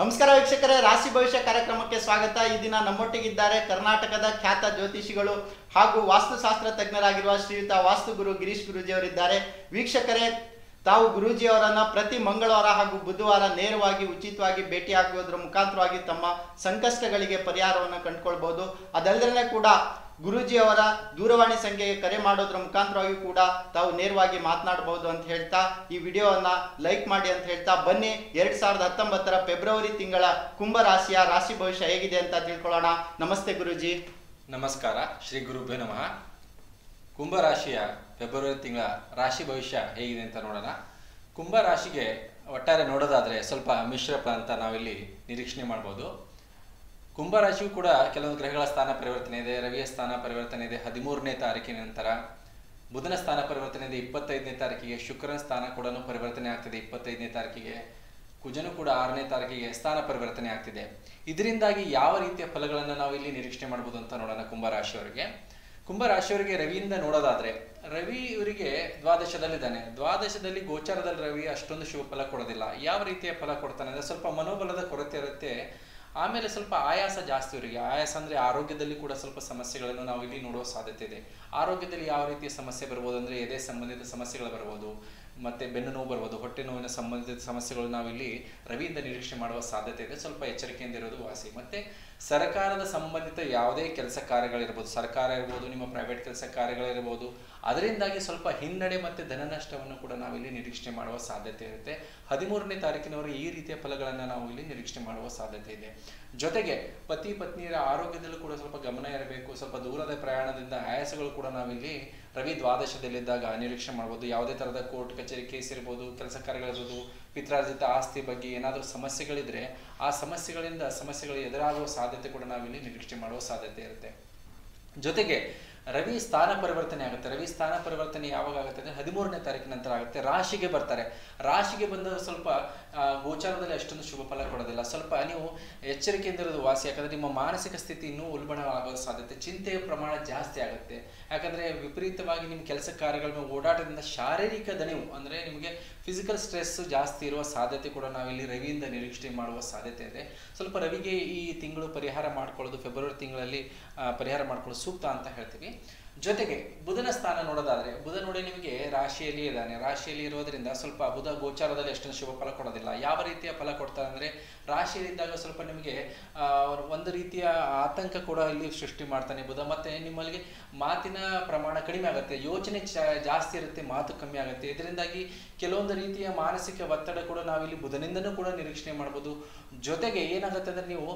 ನಮಸ್ಕಾರ ವೀಕ್ಷಕರೇ, ರಾಶಿ ಭವಿಷ್ಯ ಕಾರ್ಯಕ್ರಮಕ್ಕೆ ಸ್ವಾಗತ. ಈ ದಿನ ನಮ್ಮೊಟ್ಟಿಗಿದ್ದಾರೆ ಕರ್ನಾಟಕದ ಖ್ಯಾತ ಜ್ಯೋತಿಷಿಗಳು ಹಾಗೂ ವಾಸ್ತುಶಾಸ್ತ್ರ ತಜ್ಞರಾಗಿರುವ ಶ್ರೀಯುತ ವಾಸ್ತು ಗುರು ಗಿರೀಶ್ ಗುರೂಜಿಯವರಿದ್ದಾರೆ. ವೀಕ್ಷಕರೇ, ತಾವು ಗುರೂಜಿ ಅವರನ್ನ ಪ್ರತಿ ಮಂಗಳವಾರ ಹಾಗೂ ಬುಧವಾರ ನೇರವಾಗಿ, ಉಚಿತವಾಗಿ ಭೇಟಿ ಆಗುವುದರ ಮುಖಾಂತರವಾಗಿ ತಮ್ಮ ಸಂಕಷ್ಟಗಳಿಗೆ ಪರಿಹಾರವನ್ನು ಕಂಡುಕೊಳ್ಬಹುದು. ಅದಲ್ಲದೆ ಕೂಡ ಗುರೂಜಿ ಅವರ ದೂರವಾಣಿ ಸಂಖ್ಯೆಗೆ ಕರೆ ಮಾಡೋದ್ರ ಮುಖಾಂತರವಾಗಿ ಕೂಡ ತಾವು ನೇರವಾಗಿ ಮಾತನಾಡಬಹುದು ಅಂತ ಹೇಳ್ತಾ, ಈ ವಿಡಿಯೋವನ್ನ ಲೈಕ್ ಮಾಡಿ ಅಂತ ಹೇಳ್ತಾ, ಬನ್ನಿ ಎರಡ್ ಸಾವಿರದ ಹತ್ತೊಂಬತ್ತರ ಫೆಬ್ರವರಿ ತಿಂಗಳ ಕುಂಭ ರಾಶಿಯ ರಾಶಿ ಭವಿಷ್ಯ ಹೇಗಿದೆ ಅಂತ ತಿಳ್ಕೊಳ್ಳೋಣ. ನಮಸ್ತೆ ಗುರುಜಿ. ನಮಸ್ಕಾರ, ಶ್ರೀ ಗುರುಭ್ಯೋ ನಮಃ. ಕುಂಭರಾಶಿಯ ಫೆಬ್ರವರಿ ತಿಂಗಳ ರಾಶಿ ಭವಿಷ್ಯ ಹೇಗಿದೆ ಅಂತ ನೋಡೋಣ. ಕುಂಭ ರಾಶಿಗೆ ಒಟ್ಟಾರೆ ನೋಡೋದಾದ್ರೆ ಸ್ವಲ್ಪ ಮಿಶ್ರ ಅಂತ ನಾವಿಲ್ಲಿ ನಿರೀಕ್ಷಣೆ ಮಾಡ್ಬೋದು. ಕುಂಭ ರಾಶಿಯು ಕೂಡ ಕೆಲವೊಂದು ಗ್ರಹಗಳ ಸ್ಥಾನ ಪರಿವರ್ತನೆ ಇದೆ, ರವಿಯ ಸ್ಥಾನ ಪರಿವರ್ತನೆ ಇದೆ, ಹದಿಮೂರನೇ ತಾರೀಕಿನ ನಂತರ ಬುಧನ ಸ್ಥಾನ ಪರಿವರ್ತನೆ ಇದೆ, ಇಪ್ಪತ್ತೈದನೇ ತಾರೀಕಿಗೆ ಶುಕ್ರನ ಸ್ಥಾನ ಕೂಡ ಪರಿವರ್ತನೆ ಆಗ್ತಿದೆ, ಇಪ್ಪತ್ತೈದನೇ ತಾರೀಕಿಗೆ ಕುಜನು ಕೂಡ ಆರನೇ ತಾರೀಕಿಗೆ ಸ್ಥಾನ ಪರಿವರ್ತನೆ ಆಗ್ತಿದೆ. ಇದರಿಂದಾಗಿ ಯಾವ ರೀತಿಯ ಫಲಗಳನ್ನು ನಾವು ಇಲ್ಲಿ ನಿರೀಕ್ಷೆ ಮಾಡ್ಬೋದು ಅಂತ ನೋಡೋಣ ಕುಂಭ ರಾಶಿಯವರಿಗೆ ಕುಂಭ ರಾಶಿಯವರಿಗೆ ರವಿಯಿಂದ ನೋಡೋದಾದ್ರೆ, ರವಿ ಇವರಿಗೆ ದ್ವಾದಶದಲ್ಲಿದ್ದಾನೆ. ದ್ವಾದಶದಲ್ಲಿ ಗೋಚಾರದಲ್ಲಿ ರವಿ ಅಷ್ಟೊಂದು ಶುಭ ಫಲ ಕೊಡೋದಿಲ್ಲ. ಯಾವ ರೀತಿಯ ಫಲ ಕೊಡ್ತಾನೆ ಅಂದ್ರೆ ಸ್ವಲ್ಪ ಮನೋಬಲದ ಕೊರತೆ ಇರುತ್ತೆ. ಆಮೇಲೆ ಸ್ವಲ್ಪ ಆಯಾಸ ಜಾಸ್ತಿ ಅವರಿಗೆ. ಆಯಾಸ ಅಂದ್ರೆ ಆರೋಗ್ಯದಲ್ಲಿ ಕೂಡ ಸ್ವಲ್ಪ ಸಮಸ್ಯೆಗಳನ್ನು ನಾವು ಇಲ್ಲಿ ನೋಡುವ ಸಾಧ್ಯತೆ ಇದೆ. ಆರೋಗ್ಯದಲ್ಲಿ ಯಾವ ರೀತಿಯ ಸಮಸ್ಯೆ ಬರ್ಬೋದು ಅಂದ್ರೆ ಎದೆ ಸಂಬಂಧಿತ ಸಮಸ್ಯೆಗಳು ಬರ್ಬೋದು. ಮತ್ತೆ ಬೆನ್ನು ನೋವು ಬರ್ಬೋದು ಹೊಟ್ಟೆ ನೋವಿನ ಸಂಬಂಧಿತ ಸಮಸ್ಯೆಗಳು ನಾವಿಲ್ಲಿ ರವಿಯಿಂದ ನಿರೀಕ್ಷೆ ಮಾಡುವ ಸಾಧ್ಯತೆ ಇದೆ. ಸ್ವಲ್ಪ ಎಚ್ಚರಿಕೆಯಿಂದ ಇರೋದು ವಾಸಿ. ಮತ್ತೆ ಸರ್ಕಾರದ ಸಂಬಂಧಿತ ಯಾವುದೇ ಕೆಲಸ ಕಾರ್ಯಗಳಿರ್ಬೋದು, ಸರ್ಕಾರ ಇರ್ಬೋದು, ನಿಮ್ಮ ಪ್ರೈವೇಟ್ ಕೆಲಸ ಕಾರ್ಯಗಳಿರ್ಬೋದು, ಅದರಿಂದಾಗಿ ಸ್ವಲ್ಪ ಹಿನ್ನಡೆ ಮತ್ತೆ ಧನ ನಷ್ಟವನ್ನು ಕೂಡ ನಾವಿಲ್ಲಿ ನಿರೀಕ್ಷೆ ಮಾಡುವ ಸಾಧ್ಯತೆ ಇರುತ್ತೆ. ಹದಿಮೂರನೇ ತಾರೀಕಿನವರು ಈ ರೀತಿಯ ಫಲಗಳನ್ನು ನಾವು ಇಲ್ಲಿ ನಿರೀಕ್ಷೆ ಮಾಡುವ ಸಾಧ್ಯತೆ ಇದೆ. ಜೊತೆಗೆ ಪತಿ ಪತ್ನಿಯರ ಆರೋಗ್ಯದಲ್ಲೂ ಕೂಡ ಸ್ವಲ್ಪ ಗಮನ ಇರಬೇಕು. ಸ್ವಲ್ಪ ದೂರದ ಪ್ರಯಾಣದಿಂದ ಆಯಾಸಗಳು ಕೂಡ ನಾವಿಲ್ಲಿ ರವಿ ದ್ವಾದಶದಲ್ಲಿದ್ದಾಗ ನಿರೀಕ್ಷೆ ಮಾಡ್ಬೋದು. ಯಾವುದೇ ಥರದ ಕೋರ್ಟ್, ಕಚೇರಿ ಕೇಸ್ ಇರ್ಬೋದು, ಕೆಲಸ ಕಾರ್ಯಗಳಿರ್ಬೋದು, ಪಿತ್ರಾರ್ಜಿತ ಆಸ್ತಿ ಬಗ್ಗೆ ಏನಾದರೂ ಸಮಸ್ಯೆಗಳಿದ್ರೆ ಆ ಸಮಸ್ಯೆಗಳಿಂದ ಸಮಸ್ಯೆಗಳು ಎದುರಾಗುವ ಸಾಧ್ಯತೆ ಕೂಡ ನಾವಿಲ್ಲಿ ನಿರೀಕ್ಷೆ ಮಾಡುವ ಸಾಧ್ಯತೆ ಇರುತ್ತೆ. ಜೊತೆಗೆ ರವಿ ಸ್ಥಾನ ಪರಿವರ್ತನೆ ಆಗುತ್ತೆ. ರವಿ ಸ್ಥಾನ ಪರಿವರ್ತನೆ ಯಾವಾಗ ಆಗುತ್ತೆ ಅಂದರೆ ಹದಿಮೂರನೇ ತಾರೀಕಿನ ನಂತರ ಆಗುತ್ತೆ. ರಾಶಿಗೆ ಬರ್ತಾರೆ. ರಾಶಿಗೆ ಬಂದ ಸ್ವಲ್ಪ ಗೋಚಾರದಲ್ಲಿ ಅಷ್ಟೊಂದು ಶುಭ ಫಲ ಕೊಡೋದಿಲ್ಲ. ಸ್ವಲ್ಪ ನೀವು ಎಚ್ಚರಿಕೆಯಿಂದ ಇರೋದು ವಾಸಿ. ಯಾಕಂದರೆ ನಿಮ್ಮ ಮಾನಸಿಕ ಸ್ಥಿತಿ ಇನ್ನೂ ಉಲ್ಬಣವಾಗೋ ಸಾಧ್ಯತೆ, ಚಿಂತೆಯ ಪ್ರಮಾಣ ಜಾಸ್ತಿ ಆಗುತ್ತೆ. ಯಾಕಂದರೆ ವಿಪರೀತವಾಗಿ ನಿಮ್ಮ ಕೆಲಸ ಕಾರ್ಯಗಳ ಓಡಾಟದಿಂದ ಶಾರೀರಿಕ ದಣಿವು, ಅಂದರೆ ನಿಮಗೆ ಫಿಸಿಕಲ್ ಸ್ಟ್ರೆಸ್ ಜಾಸ್ತಿ ಇರುವ ಸಾಧ್ಯತೆ ಕೂಡ ನಾವಿಲ್ಲಿ ರವಿಯಿಂದ ನಿರೀಕ್ಷೆ ಮಾಡುವ ಸಾಧ್ಯತೆ ಇದೆ. ಸ್ವಲ್ಪ ರವಿಗೆ ಈ ತಿಂಗಳು ಪರಿಹಾರ ಮಾಡ್ಕೊಳ್ಳೋದು ಫೆಬ್ರವರಿ ತಿಂಗಳಲ್ಲಿ ಪರಿಹಾರ ಮಾಡ್ಕೊಳ್ಳೋದು ಸೂಕ್ತ ಅಂತ ಹೇಳ್ತೀವಿ. ಜೊತೆಗೆ ಬುಧನ ಸ್ಥಾನ ನೋಡೋದಾದ್ರೆ, ಬುಧ ನೋಡಿ ನಿಮಗೆ ರಾಶಿಯಲ್ಲಿ ಇದ್ದಾನೆ. ರಾಶಿಯಲ್ಲಿ ಇರೋದ್ರಿಂದ ಸ್ವಲ್ಪ ಬುಧ ಗೋಚಾರದಲ್ಲಿ ಎಷ್ಟೊಂದು ಶುಭ ಫಲ ಕೊಡೋದಿಲ್ಲ. ಯಾವ ರೀತಿಯ ಫಲ ಕೊಡ್ತಾರೆ ಅಂದ್ರೆ ರಾಶಿಯಲ್ಲಿದ್ದಾಗ ಸ್ವಲ್ಪ ನಿಮಗೆ ಒಂದು ರೀತಿಯ ಆತಂಕ ಕೂಡ ಇಲ್ಲಿ ಸೃಷ್ಟಿ ಮಾಡ್ತಾನೆ ಬುಧ. ಮತ್ತೆ ನಿಮ್ಮಲ್ಲಿ ಮಾತಿನ ಪ್ರಮಾಣ ಕಡಿಮೆ ಆಗುತ್ತೆ. ಯೋಚನೆ ಜಾಸ್ತಿ ಇರುತ್ತೆ, ಮಾತು ಕಮ್ಮಿ ಆಗುತ್ತೆ. ಇದರಿಂದಾಗಿ ಕೆಲವೊಂದು ರೀತಿಯ ಮಾನಸಿಕ ಒತ್ತಡ ಕೂಡ ನಾವಿಲ್ಲಿ ಬುಧನಿಂದನೂ ಕೂಡ ನಿರೀಕ್ಷಣೆ ಮಾಡ್ಬೋದು. ಜೊತೆಗೆ ಏನಾಗುತ್ತೆ ಅಂದರೆ ನೀವು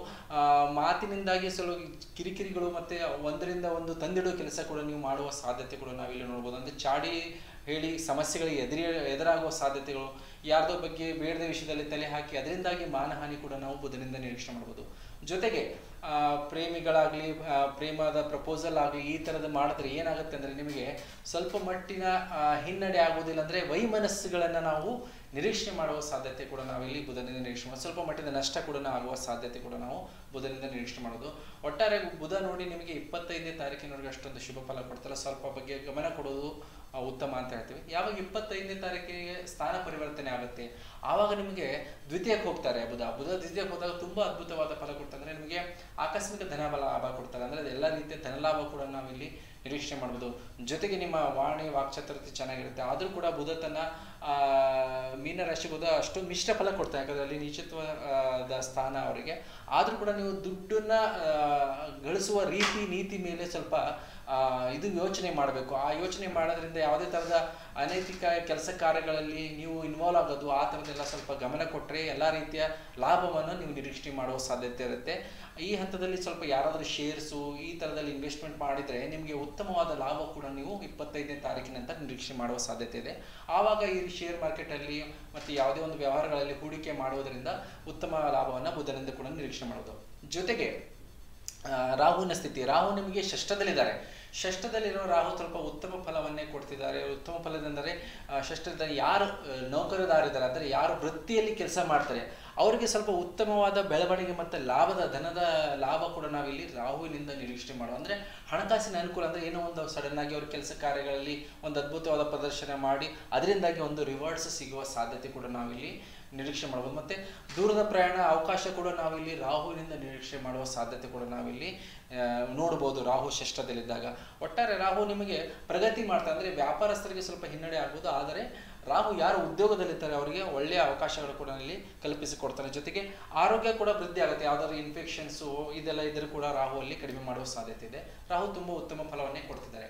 ಮಾತಿನಿಂದಾಗಿ ಸ್ವಲ್ಪ ಕಿರಿಕಿರಿಗಳು ಮತ್ತು ಒಂದರಿಂದ ಒಂದು ತಂದಿಡೋ ಕೆಲಸ ಕೂಡ ನೀವು ಮಾಡುವ ಸಾಧ್ಯತೆ ಕೂಡ ನಾವಿಲ್ಲಿ ನೋಡ್ಬೋದು. ಅಂದರೆ ಚಾಡಿ ಹೇಳಿ ಸಮಸ್ಯೆಗಳಿಗೆ ಎದುರಿ, ಎದುರಾಗುವ ಸಾಧ್ಯತೆಗಳು, ಯಾರ್ದೋ ಬಗ್ಗೆ ಬೇಡದ ವಿಷಯದಲ್ಲಿ ತಲೆ ಹಾಕಿ, ಅದರಿಂದಾಗಿ ಮಾನಹಾನಿ ಕೂಡ ನಾವು ಬುಧನಿಂದ ನಿರೀಕ್ಷಣೆ ಮಾಡ್ಬೋದು. ಜೊತೆಗೆ ಪ್ರೇಮಿಗಳಾಗಲಿ ಪ್ರೇಮದ ಪ್ರಪೋಸಲ್ ಆಗಲಿ ಈ ಥರದ್ದು ಮಾಡಿದ್ರೆ ಏನಾಗುತ್ತೆ ಅಂದರೆ ನಿಮಗೆ ಸ್ವಲ್ಪ ಮಟ್ಟಿನ ಹಿನ್ನಡೆ ಆಗೋದಿಲ್ಲ ಅಂದರೆ ವೈಮನಸ್ಸುಗಳನ್ನು ನಾವು ನಿರೀಕ್ಷೆ ಮಾಡುವ ಸಾಧ್ಯತೆ ಕೂಡ ನಾವಿಲ್ಲಿ ಬುಧನಿಂದ ನಿರೀಕ್ಷೆ ಮಾಡೋದು ಸ್ವಲ್ಪ ಮಟ್ಟದ ನಷ್ಟ ಕೂಡ ಆಗುವ ಸಾಧ್ಯತೆ ಕೂಡ ನಾವು ಬುಧನಿಂದ ನಿರೀಕ್ಷೆ ಮಾಡೋದು ಒಟ್ಟಾರೆ ಬುಧ ನೋಡಿ ನಿಮಗೆ ಇಪ್ಪತ್ತೈದನೇ ತಾರೀಕಿನವರೆಗೆ ಅಷ್ಟೊಂದು ಶುಭ ಫಲ ಕೊಡ್ತಾರೆ ಸ್ವಲ್ಪ ಬಗ್ಗೆ ಗಮನ ಕೊಡೋದು ಉತ್ತಮ ಅಂತ ಹೇಳ್ತೀವಿ. ಯಾವಾಗ ಇಪ್ಪತ್ತೈದನೇ ತಾರೀಕಿಗೆ ಸ್ಥಾನ ಪರಿವರ್ತನೆ ಆಗುತ್ತೆ, ಆವಾಗ ನಿಮಗೆ ದ್ವಿತೀಯಕ್ಕೆ ಹೋಗ್ತಾರೆ ಬುಧ. ಬುಧ ದ್ವಿತೀಯಕ್ಕೆ ಹೋದಾಗ ತುಂಬ ಅದ್ಭುತವಾದ ಫಲ ಕೊಡ್ತಾರೆ. ಅಂದರೆ ನಿಮಗೆ ಆಕಸ್ಮಿಕ ಧನ ಲಾಭ ಕೊಡ್ತಾರೆ. ಅಂದರೆ ಎಲ್ಲ ರೀತಿಯ ಧನಲಾಭ ಕೂಡ ನಾವಿಲ್ಲಿ ನಿರೀಕ್ಷೆ ಮಾಡ್ಬೋದು. ಜೊತೆಗೆ ನಿಮ್ಮ ವಾಣಿ ವಾಕ್ಚತುರತೆ ಚೆನ್ನಾಗಿರುತ್ತೆ. ಆದರೂ ಕೂಡ ಬುಧ ತನ್ನ ಆ, ಮೀನ ರಾಶಿ ಬುಧ ಅಷ್ಟೊಂದು ಮಿಶ್ರ ಫಲ ಕೊಡ್ತಾರೆ. ಯಾಕಂದ್ರೆ ಅಲ್ಲಿ ನೀಚತ್ವದ ಸ್ಥಾನ ಅವರಿಗೆ. ಆದರೂ ಕೂಡ ನೀವು ದುಡ್ಡನ್ನ ಗಳಿಸುವ ರೀತಿ ನೀತಿ ಮೇಲೆ ಸ್ವಲ್ಪ ಇದು ಯೋಚನೆ ಮಾಡಬೇಕು. ಆ ಯೋಚನೆ ಮಾಡೋದ್ರಿಂದ ಯಾವುದೇ ಥರದ ಅನೈತಿಕ ಕೆಲಸ ಕಾರ್ಯಗಳಲ್ಲಿ ನೀವು ಇನ್ವಾಲ್ವ್ ಆಗೋದು ಆ ಥರದ್ದೆಲ್ಲ ಸ್ವಲ್ಪ ಗಮನ ಕೊಟ್ಟರೆ ಎಲ್ಲ ರೀತಿಯ ಲಾಭವನ್ನು ನೀವು ನಿರೀಕ್ಷೆ ಮಾಡುವ ಸಾಧ್ಯತೆ ಇರುತ್ತೆ. ಈ ಹಂತದಲ್ಲಿ ಸ್ವಲ್ಪ ಯಾರಾದರೂ ಶೇರ್ಸು ಈ ಥರದಲ್ಲಿ ಇನ್ವೆಸ್ಟ್ಮೆಂಟ್ ಮಾಡಿದರೆ ನಿಮಗೆ ಉತ್ತಮವಾದ ಲಾಭ ಕೂಡ ನೀವು ಇಪ್ಪತ್ತೈದನೇ ತಾರೀಖಿನಂತ ನಂತರ ನಿರೀಕ್ಷೆ ಮಾಡುವ ಸಾಧ್ಯತೆ ಇದೆ. ಆವಾಗ ಈ ಶೇರ್ ಮಾರ್ಕೆಟಲ್ಲಿ ಮತ್ತು ಯಾವುದೇ ಒಂದು ವ್ಯವಹಾರಗಳಲ್ಲಿ ಹೂಡಿಕೆ ಮಾಡುವುದರಿಂದ ಉತ್ತಮ ಲಾಭವನ್ನು ಬುಧನಿಂದ ಕೂಡ ನಿರೀಕ್ಷೆ ಮಾಡೋದು ಜೊತೆಗೆ ರಾಹುನ ಸ್ಥಿತಿ, ರಾಹು ನಿಮಗೆ ಷಷ್ಠದಲ್ಲಿದ್ದಾರೆ. ಷಷ್ಠದಲ್ಲಿರೋ ರಾಹು ಸ್ವಲ್ಪ ಉತ್ತಮ ಫಲವನ್ನೇ ಕೊಡ್ತಿದ್ದಾರೆ. ಉತ್ತಮ ಫಲದೆಂದರೆ ಷಷ್ಠದಲ್ಲಿ ಯಾರು ನೌಕರದಾರಿದ್ದಾರೆ. ಅಂದರೆ ಯಾರು ವೃತ್ತಿಯಲ್ಲಿ ಕೆಲಸ ಮಾಡ್ತಾರೆ. ಅವರಿಗೆ ಸ್ವಲ್ಪ ಉತ್ತಮವಾದ ಬೆಳವಣಿಗೆ ಮತ್ತು ಲಾಭದ, ಧನದ ಲಾಭ ಕೂಡ ನಾವಿಲ್ಲಿ ರಾಹುವಿನಿಂದ ನಿರೀಕ್ಷೆ ಮಾಡುವ ಅಂದರೆ ಹಣಕಾಸಿನ ಅನುಕೂಲ ಅಂದರೆ ಏನೋ ಒಂದು ಸಡನ್ ಆಗಿ ಅವ್ರ ಕೆಲಸ ಕಾರ್ಯಗಳಲ್ಲಿ ಒಂದು ಅದ್ಭುತವಾದ ಪ್ರದರ್ಶನ ಮಾಡಿ ಅದರಿಂದಾಗಿ ಒಂದು ರಿವಾರ್ಡ್ಸ್ ಸಿಗುವ ಸಾಧ್ಯತೆ ಕೂಡ ನಾವಿಲ್ಲಿ ನಿರೀಕ್ಷೆ ಮಾಡ್ಬೋದು. ಮತ್ತು ದೂರದ ಪ್ರಯಾಣ ಅವಕಾಶ ಕೂಡ ನಾವಿಲ್ಲಿ ರಾಹುವಿನಿಂದ ನಿರೀಕ್ಷೆ ಮಾಡುವ ಸಾಧ್ಯತೆ ಕೂಡ ನಾವಿಲ್ಲಿ ನೋಡ್ಬೋದು ರಾಹು ಷಷ್ಠದಲ್ಲಿದ್ದಾಗ. ಒಟ್ಟಾರೆ ರಾಹು ನಿಮಗೆ ಪ್ರಗತಿ ಮಾಡ್ತಾ ಅಂದರೆ ವ್ಯಾಪಾರಸ್ಥರಿಗೆ ಸ್ವಲ್ಪ ಹಿನ್ನಡೆ ಆಗ್ಬೋದು. ಆದರೆ ರಾಹು ಯಾರು ಉದ್ಯೋಗದಲ್ಲಿರ್ತಾರೆ ಅವರಿಗೆ ಒಳ್ಳೆಯ ಅವಕಾಶಗಳು ಕೂಡ ಇಲ್ಲಿ ಕಲ್ಪಿಸಿಕೊಡ್ತಾರೆ. ಜೊತೆಗೆ ಆರೋಗ್ಯ ಕೂಡ ವೃದ್ಧಿ ಆಗುತ್ತೆ. ಯಾವ್ದಾದ್ರು ಇನ್ಫೆಕ್ಷನ್ಸು ಇದೆಲ್ಲ ಇದ್ರೂ ಕೂಡ ರಾಹು ಅಲ್ಲಿ ಕಡಿಮೆ ಮಾಡುವ ಸಾಧ್ಯತೆ ಇದೆ. ರಾಹು ತುಂಬ ಉತ್ತಮ ಫಲವನ್ನೇ ಕೊಡ್ತಿದ್ದಾರೆ.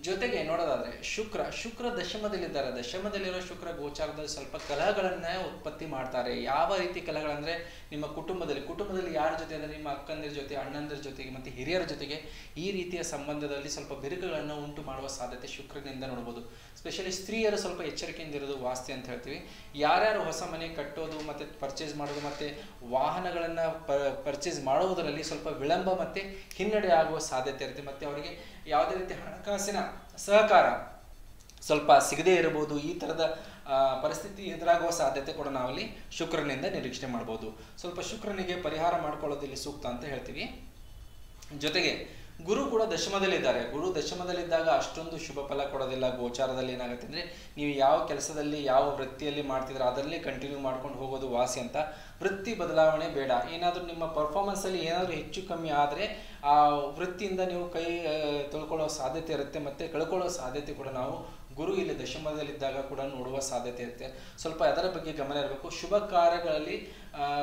ಜೊತೆಗೆ ನೋಡೋದಾದ್ರೆ ಶುಕ್ರ ಶುಕ್ರ ದಶಮದಲ್ಲಿದ್ದಾರೆ. ದಶಮದಲ್ಲಿರೋ ಶುಕ್ರ ಗೋಚಾರದಲ್ಲಿ ಸ್ವಲ್ಪ ಕಲಹಗಳನ್ನ ಉತ್ಪತ್ತಿ ಮಾಡ್ತಾರೆ. ಯಾವ ರೀತಿ ಕಲಹಗಳಂದ್ರೆ ನಿಮ್ಮ ಕುಟುಂಬದಲ್ಲಿ ಕುಟುಂಬದಲ್ಲಿ ಯಾರ ಜೊತೆ ಅಂದ್ರೆ ನಿಮ್ಮ ಅಕ್ಕಂದಿರ ಜೊತೆ, ಅಣ್ಣಂದಿರ ಜೊತೆಗೆ ಮತ್ತೆ ಹಿರಿಯರ ಜೊತೆಗೆ ಈ ರೀತಿಯ ಸಂಬಂಧದಲ್ಲಿ ಸ್ವಲ್ಪ ಬಿರುಕುಗಳನ್ನು ಉಂಟು ಮಾಡುವ ಸಾಧ್ಯತೆ ಶುಕ್ರನಿಂದ ನೋಡಬಹುದು. ಸ್ಪೆಷಲಿ ಸ್ತ್ರೀಯರು ಸ್ವಲ್ಪ ಎಚ್ಚರಿಕೆಯಿಂದ ಇರೋದು ವಾಸ್ತಿ ಅಂತ ಹೇಳ್ತೀವಿ. ಯಾರ್ಯಾರು ಹೊಸ ಮನೆ ಕಟ್ಟೋದು, ಮತ್ತೆ ಪರ್ಚೇಸ್ ಮಾಡೋದು, ಮತ್ತೆ ವಾಹನಗಳನ್ನು ಪರ್ಚೇಸ್ ಮಾಡುವುದರಲ್ಲಿ ಸ್ವಲ್ಪ ವಿಳಂಬ ಮತ್ತೆ ಹಿನ್ನಡೆ ಆಗುವ ಸಾಧ್ಯತೆ ಇರುತ್ತೆ. ಮತ್ತೆ ಅವರಿಗೆ ಯಾವುದೇ ರೀತಿ ಹಣಕಾಸಿನ ಸಹಕಾರ ಸ್ವಲ್ಪ ಸಿಗದೇ ಇರಬಹುದು, ಈ ಥರದ ಪರಿಸ್ಥಿತಿ ಎದುರಾಗುವ ಸಾಧ್ಯತೆ ಕೂಡ ನಾವಲ್ಲಿ ಶುಕ್ರನಿಂದ ನಿರೀಕ್ಷೆ ಮಾಡ್ಬೋದು. ಸ್ವಲ್ಪ ಶುಕ್ರನಿಗೆ ಪರಿಹಾರ ಮಾಡ್ಕೊಳ್ಳೋದಿಲ್ಲಿ ಸೂಕ್ತ ಅಂತ ಹೇಳ್ತೀವಿ. ಜೊತೆಗೆ ಗುರು ಕೂಡ ದಶಮದಲ್ಲಿದ್ದಾರೆ. ಗುರು ದಶಮದಲ್ಲಿದ್ದಾಗ ಅಷ್ಟೊಂದು ಶುಭ ಫಲ ಕೊಡೋದಿಲ್ಲ. ಗೋಚಾರದಲ್ಲಿ ಏನಾಗುತ್ತೆ ಅಂದ್ರೆ ನೀವು ಯಾವ ಕೆಲಸದಲ್ಲಿ, ಯಾವ ವೃತ್ತಿಯಲ್ಲಿ ಮಾಡ್ತಿದ್ರೆ ಅದರಲ್ಲೇ ಕಂಟಿನ್ಯೂ ಮಾಡ್ಕೊಂಡು ಹೋಗೋದು ವಾಸಿ ಅಂತ ವೃತ್ತಿ ಬದಲಾವಣೆ ಬೇಡ. ಏನಾದರೂ ನಿಮ್ಮ ಪರ್ಫಾರ್ಮೆನ್ಸಲ್ಲಿ ಏನಾದರೂ ಹೆಚ್ಚು ಕಮ್ಮಿ ಆದರೆ ಆ ವೃತ್ತಿಯಿಂದ ನೀವು ಕೈ ತೊಳ್ಕೊಳ್ಳೋ ಸಾಧ್ಯತೆ ಇರುತ್ತೆ ಮತ್ತು ಕಳ್ಕೊಳ್ಳೋ ಸಾಧ್ಯತೆ ಕೂಡ ನಾವು ಗುರು ಇಲ್ಲಿ ದಶಮದಲ್ಲಿದ್ದಾಗ ಕೂಡ ನೋಡುವ ಸಾಧ್ಯತೆ ಇರುತ್ತೆ. ಸ್ವಲ್ಪ ಅದರ ಬಗ್ಗೆ ಗಮನ ಇರಬೇಕು. ಶುಭ ಕಾರ್ಯಗಳಲ್ಲಿ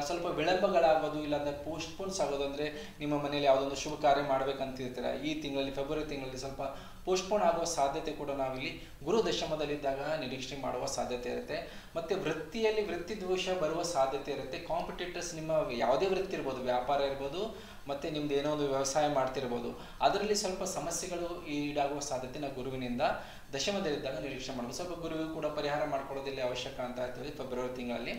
ಸ್ವಲ್ಪ ವಿಳಂಬಗಳಾಗೋದು ಇಲ್ಲಾಂದರೆ ಪೋಸ್ಟ್ಪೋನ್ಸ್ ಆಗೋದು ಅಂದರೆ ನಿಮ್ಮ ಮನೆಯಲ್ಲಿ ಯಾವುದೊಂದು ಶುಭ ಕಾರ್ಯ ಮಾಡಬೇಕಂತಿರ್ತೀರ. ಈ ತಿಂಗಳಲ್ಲಿ ಫೆಬ್ರವರಿ ತಿಂಗಳಲ್ಲಿ ಸ್ವಲ್ಪ ಪೋಸ್ಟ್ಪೋನ್ ಆಗುವ ಸಾಧ್ಯತೆ ಕೂಡ ನಾವಿಲ್ಲಿ ಗುರು ದಶಮದಲ್ಲಿದ್ದಾಗ ನಿರೀಕ್ಷೆ ಮಾಡುವ ಸಾಧ್ಯತೆ ಇರುತ್ತೆ. ಮತ್ತೆ ವೃತ್ತಿಯಲ್ಲಿ ವೃತ್ತಿ ದೋಷ ಬರುವ ಸಾಧ್ಯತೆ ಇರುತ್ತೆ. ಕಾಂಪಿಟೇಟರ್ಸ್ ನಿಮ್ಮ ಯಾವುದೇ ವೃತ್ತಿ ಇರ್ಬೋದು, ವ್ಯಾಪಾರ ಇರ್ಬೋದು, ಮತ್ತೆ ನಿಮ್ದು ಏನೋ ಒಂದು ವ್ಯವಸಾಯ ಮಾಡ್ತಿರ್ಬೋದು, ಅದರಲ್ಲಿ ಸ್ವಲ್ಪ ಸಮಸ್ಯೆಗಳು ಈಡಾಗುವ ಸಾಧ್ಯತೆ ನಾವು ಗುರುವಿನಿಂದ ದಶಮದಲ್ಲಿದ್ದಾಗ ನಿರೀಕ್ಷೆ ಮಾಡ್ಬೋದು ಸ್ವಲ್ಪ ಗುರುವಿಗೂ ಕೂಡ ಪರಿಹಾರ ಮಾಡ್ಕೊಳ್ಳೋದಿಲ್ಲ ಅವಶ್ಯಕ ಅಂತ ಹೇಳ್ತೀವಿ ಫೆಬ್ರವರಿ ತಿಂಗಳಲ್ಲಿ.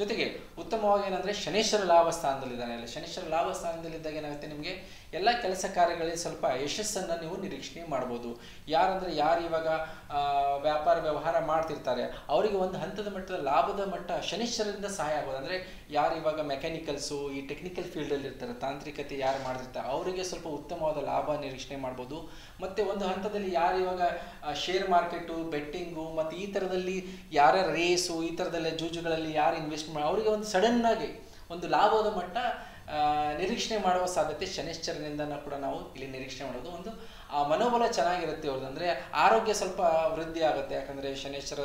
ಜೊತೆಗೆ ಉತ್ತಮವಾಗಿ ಏನಂದ್ರೆ ಶನೇಶ್ವರ ಲಾಭ ಸ್ಥಾನದಲ್ಲಿದ್ದಾನೆ. ಅಲ್ಲ ಶನೇಶ್ವರ ಲಾಭ ಸ್ಥಾನದಲ್ಲಿದ್ದಾಗ ಏನಾಗುತ್ತೆ ನಿಮಗೆ ಎಲ್ಲ ಕೆಲಸ ಕಾರ್ಯಗಳಲ್ಲಿ ಸ್ವಲ್ಪ ಯಶಸ್ಸನ್ನು ನೀವು ನಿರೀಕ್ಷಣೆ ಮಾಡ್ಬೋದು. ಯಾರಂದ್ರೆ ಯಾರು ಇವಾಗ ವ್ಯಾಪಾರ ವ್ಯವಹಾರ ಮಾಡ್ತಿರ್ತಾರೆ, ಅವರಿಗೆ ಒಂದು ಹಂತದ ಮಟ್ಟದ ಲಾಭದ ಮಟ್ಟ ಶನಿಶ್ವರದಿಂದ ಸಹಾಯ ಆಗ್ಬೋದು. ಅಂದರೆ ಯಾರು ಇವಾಗ ಮೆಕ್ಯಾನಿಕಲ್ಸು, ಈ ಟೆಕ್ನಿಕಲ್ ಫೀಲ್ಡಲ್ಲಿ ಇರ್ತಾರೆ, ತಾಂತ್ರಿಕತೆ ಯಾರು ಮಾಡ್ತಿರ್ತಾರೆ, ಅವರಿಗೆ ಸ್ವಲ್ಪ ಉತ್ತಮವಾದ ಲಾಭ ನಿರೀಕ್ಷಣೆ ಮಾಡ್ಬೋದು. ಮತ್ತು ಒಂದು ಹಂತದಲ್ಲಿ ಯಾರು ಇವಾಗ ಶೇರ್ ಮಾರ್ಕೆಟು ಬೆಟ್ಟಿಂಗು ಮತ್ತು ಈ ಥರದಲ್ಲಿ ಯಾರ ರೇಸು ಈ ಥರದಲ್ಲೇ ಜೂಜುಗಳಲ್ಲಿ ಯಾರು ಇನ್ವೆಸ್ಟ್ ಮಾಡಿ ಅವರಿಗೆ ಒಂದು ಸಡನ್ ಆಗಿ ಒಂದು ಲಾಭದ ಮಟ್ಟ ನಿರೀಕ್ಷಣೆ ಮಾಡುವ ಸಾಧ್ಯತೆ ಶನಿಶ್ಚರನಿಂದ ಕೂಡ ನಾವು ಇಲ್ಲಿ ನಿರೀಕ್ಷಣೆ ಮಾಡೋದು ಒಂದು, ಆ, ಮನೋಬಲ ಚೆನ್ನಾಗಿರುತ್ತೆ ಅವ್ರದ್ದು. ಅಂದರೆ ಆರೋಗ್ಯ ಸ್ವಲ್ಪ ವೃದ್ಧಿ ಆಗುತ್ತೆ. ಯಾಕಂದರೆ ಶನೇಶ್ವರ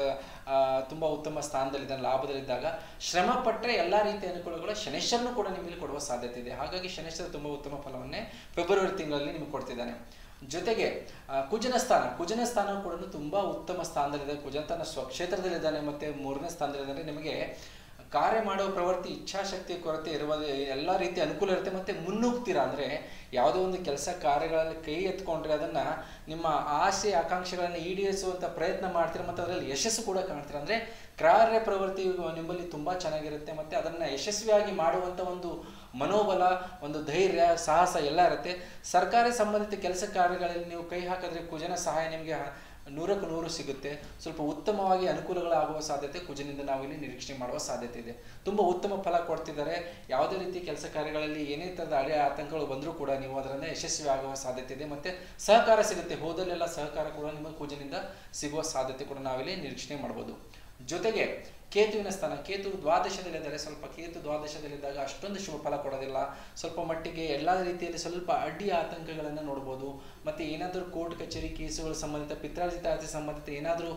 ತುಂಬ ಉತ್ತಮ ಸ್ಥಾನದಲ್ಲಿದ್ದಾನೆ, ಲಾಭದಲ್ಲಿದ್ದಾಗ. ಶ್ರಮ ಪಟ್ಟರೆ ಎಲ್ಲ ರೀತಿಯ ಅನುಕೂಲಗಳು ಶನೇಶ್ವರನು ಕೂಡ ನಿಮಗೆ ಕೊಡುವ ಸಾಧ್ಯತೆ ಇದೆ. ಹಾಗಾಗಿ ಶನೇಶ್ವರ ತುಂಬ ಉತ್ತಮ ಫಲವನ್ನೇ ಫೆಬ್ರವರಿ ತಿಂಗಳಲ್ಲಿ ನಿಮಗೆ ಕೊಡ್ತಿದ್ದಾನೆ. ಜೊತೆಗೆ ಕುಜನ ಸ್ಥಾನ. ಕುಜನ ಸ್ಥಾನ ಕೂಡ ತುಂಬ ಉತ್ತಮ ಸ್ಥಾನದಲ್ಲಿದೆ. ಕುಜನ ತನ್ನ ಸ್ವಕ್ಷೇತ್ರದಲ್ಲಿದ್ದಾನೆ, ಮತ್ತು ಮೂರನೇ ಸ್ಥಾನದಲ್ಲಿದ್ದಾನೆ. ನಿಮಗೆ ಕಾರ್ಯ ಮಾಡುವ ಪ್ರವೃತ್ತಿ, ಇಚ್ಛಾಶಕ್ತಿ, ಕೊರತೆ ಇರುವ ಎಲ್ಲ ರೀತಿ ಅನುಕೂಲ ಇರುತ್ತೆ. ಮತ್ತೆ ಮುನ್ನುಗ್ತೀರಾ ಅಂದ್ರೆ ಯಾವುದೋ ಒಂದು ಕೆಲಸ ಕಾರ್ಯಗಳಲ್ಲಿ ಕೈ ಎತ್ಕೊಂಡ್ರೆ ಅದನ್ನ ನಿಮ್ಮ ಆಸೆ, ಆಕಾಂಕ್ಷೆಗಳನ್ನು ಈಡೇರಿಸುವಂಥ ಪ್ರಯತ್ನ ಮಾಡ್ತೀರ? ಮತ್ತೆ ಅದರಲ್ಲಿ ಯಶಸ್ಸು ಕೂಡ ಕಾಣ್ತೀರ? ಅಂದ್ರೆ ಕಾರ್ಯ ಪ್ರವೃತ್ತಿ ನಿಮ್ಮಲ್ಲಿ ತುಂಬಾ ಚೆನ್ನಾಗಿರುತ್ತೆ. ಮತ್ತೆ ಅದನ್ನ ಯಶಸ್ವಿಯಾಗಿ ಮಾಡುವಂತ ಒಂದು ಮನೋಬಲ, ಒಂದು ಧೈರ್ಯ, ಸಾಹಸ ಎಲ್ಲ ಇರುತ್ತೆ. ಸರ್ಕಾರಿ ಸಂಬಂಧಿತ ಕೆಲಸ ಕಾರ್ಯಗಳಲ್ಲಿ ನೀವು ಕೈ ಹಾಕಿದ್ರೆ ಕುಜನ ಸಹಾಯ ನಿಮಗೆ ನೂರಕ್ಕೆ ನೂರು ಸಿಗುತ್ತೆ. ಸ್ವಲ್ಪ ಉತ್ತಮವಾಗಿ ಅನುಕೂಲಗಳಾಗುವ ಸಾಧ್ಯತೆ ಕುಜನಿಂದ ನಾವಿಲ್ಲಿ ನಿರೀಕ್ಷೆ ಮಾಡುವ ಸಾಧ್ಯತೆ ಇದೆ. ತುಂಬ ಉತ್ತಮ ಫಲ ಕೊಡ್ತಿದ್ದಾರೆ. ಯಾವುದೇ ರೀತಿ ಕೆಲಸ ಕಾರ್ಯಗಳಲ್ಲಿ ಏನೇ ಥರದ ಅಡೆ ಆತಂಕಗಳು ಬಂದರೂ ಕೂಡ ನೀವು ಅದರಿಂದ ಯಶಸ್ವಿ ಆಗುವ ಸಾಧ್ಯತೆ ಇದೆ. ಮತ್ತು ಸಹಕಾರ ಸಿಗುತ್ತೆ. ಹೋದಲ್ಲೆಲ್ಲ ಸಹಕಾರ ಕೂಡ ನಿಮಗೆ ಕುಜನಿಂದ ಸಿಗುವ ಸಾಧ್ಯತೆ ಕೂಡ ನಾವಿಲ್ಲಿ ನಿರೀಕ್ಷಣೆ ಮಾಡ್ಬೋದು. ಜೊತೆಗೆ ಕೇತುವಿನ ಸ್ಥಾನ ಕೇತು ದ್ವಾದಶದಲ್ಲಿದ್ದರೆ ಸ್ವಲ್ಪ ಕೇತು ದ್ವಾದಶದಲ್ಲಿದ್ದಾಗ ಅಷ್ಟೊಂದು ಶುಭ ಫಲ ಕೊಡೋದಿಲ್ಲ. ಸ್ವಲ್ಪ ಮಟ್ಟಿಗೆ ಎಲ್ಲ ರೀತಿಯಲ್ಲಿ ಸ್ವಲ್ಪ ಅಡ್ಡಿ ಆತಂಕಗಳನ್ನು ನೋಡ್ಬೋದು. ಮತ್ತು ಏನಾದರೂ ಕೋರ್ಟ್ ಕಚೇರಿ ಕೇಸುಗಳು ಸಂಬಂಧಿತ ಪಿತ್ರಾರ್ಜಿತ ಆಸ್ತಿ ಸಂಬಂಧಿತ ಏನಾದರೂ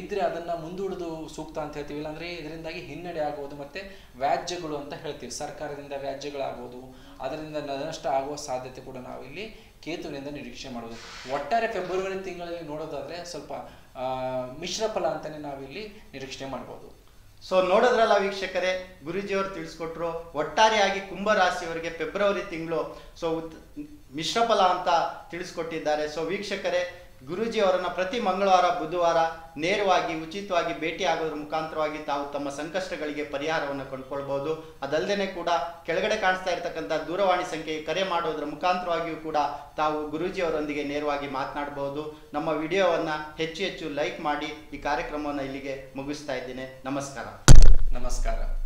ಇದ್ದರೆ ಅದನ್ನು ಮುಂದೂಡೋದು ಸೂಕ್ತ ಅಂತ ಹೇಳ್ತೀವಿ. ಇಲ್ಲಾಂದರೆ ಇದರಿಂದಾಗಿ ಹಿನ್ನಡೆ ಆಗ್ಬೋದು ಮತ್ತು ವ್ಯಾಜ್ಯಗಳು ಅಂತ ಹೇಳ್ತೀವಿ. ಸರ್ಕಾರದಿಂದ ವ್ಯಾಜ್ಯಗಳಾಗ್ಬೋದು ಅದರಿಂದ ನಷ್ಟ ಆಗುವ ಸಾಧ್ಯತೆ ಕೂಡ ನಾವು ಇಲ್ಲಿ ಕೇತುವಿನಿಂದ ನಿರೀಕ್ಷೆ ಮಾಡೋದು. ಒಟ್ಟಾರೆ ಫೆಬ್ರವರಿ ತಿಂಗಳಲ್ಲಿ ನೋಡೋದಾದ್ರೆ ಸ್ವಲ್ಪ ಮಿಶ್ರ ಫಲ ಅಂತಾನೆ ನಾವಿಲ್ಲಿ ನಿರೀಕ್ಷೆ ಮಾಡ್ಬೋದು. ಸೊ ನೋಡಿದ್ರಲ್ಲ ವೀಕ್ಷಕರೇ, ಗುರುಜಿಯವರು ತಿಳಿಸ್ಕೊಟ್ರು ಒಟ್ಟಾರೆಯಾಗಿ ಕುಂಭ ರಾಶಿಯವರಿಗೆ ಫೆಬ್ರವರಿ ತಿಂಗಳು ಸೊ ಉತ್- ಮಿಶ್ರ ಫಲ ಅಂತ ತಿಳಿಸ್ಕೊಟ್ಟಿದ್ದಾರೆ. ಸೊ ವೀಕ್ಷಕರೇ ಗುರೂಜಿ ಅವರನ್ನು ಪ್ರತಿ ಮಂಗಳವಾರ, ಬುಧವಾರ ನೇರವಾಗಿ, ಉಚಿತವಾಗಿ ಭೇಟಿ ಆಗೋದ್ರ ಮುಖಾಂತರವಾಗಿ ತಾವು ತಮ್ಮ ಸಂಕಷ್ಟಗಳಿಗೆ ಪರಿಹಾರವನ್ನು ಕಂಡುಕೊಳ್ಬಹುದು. ಅದಲ್ಲದೆ ಕೂಡ ಕೆಳಗಡೆ ಕಾಣಿಸ್ತಾ ಇರತಕ್ಕಂಥ ದೂರವಾಣಿ ಸಂಖ್ಯೆಗೆ ಕರೆ ಮಾಡೋದ್ರ ಮುಖಾಂತರವಾಗಿಯೂ ಕೂಡ ತಾವು ಗುರೂಜಿ ಅವರೊಂದಿಗೆ ನೇರವಾಗಿ ಮಾತನಾಡಬಹುದು. ನಮ್ಮ ವಿಡಿಯೋವನ್ನು ಹೆಚ್ಚು ಹೆಚ್ಚು ಲೈಕ್ ಮಾಡಿ ಈ ಕಾರ್ಯಕ್ರಮವನ್ನು ಇಲ್ಲಿಗೆ ಮುಗಿಸ್ತಾ ಇದ್ದೇನೆ. ನಮಸ್ಕಾರ. ನಮಸ್ಕಾರ.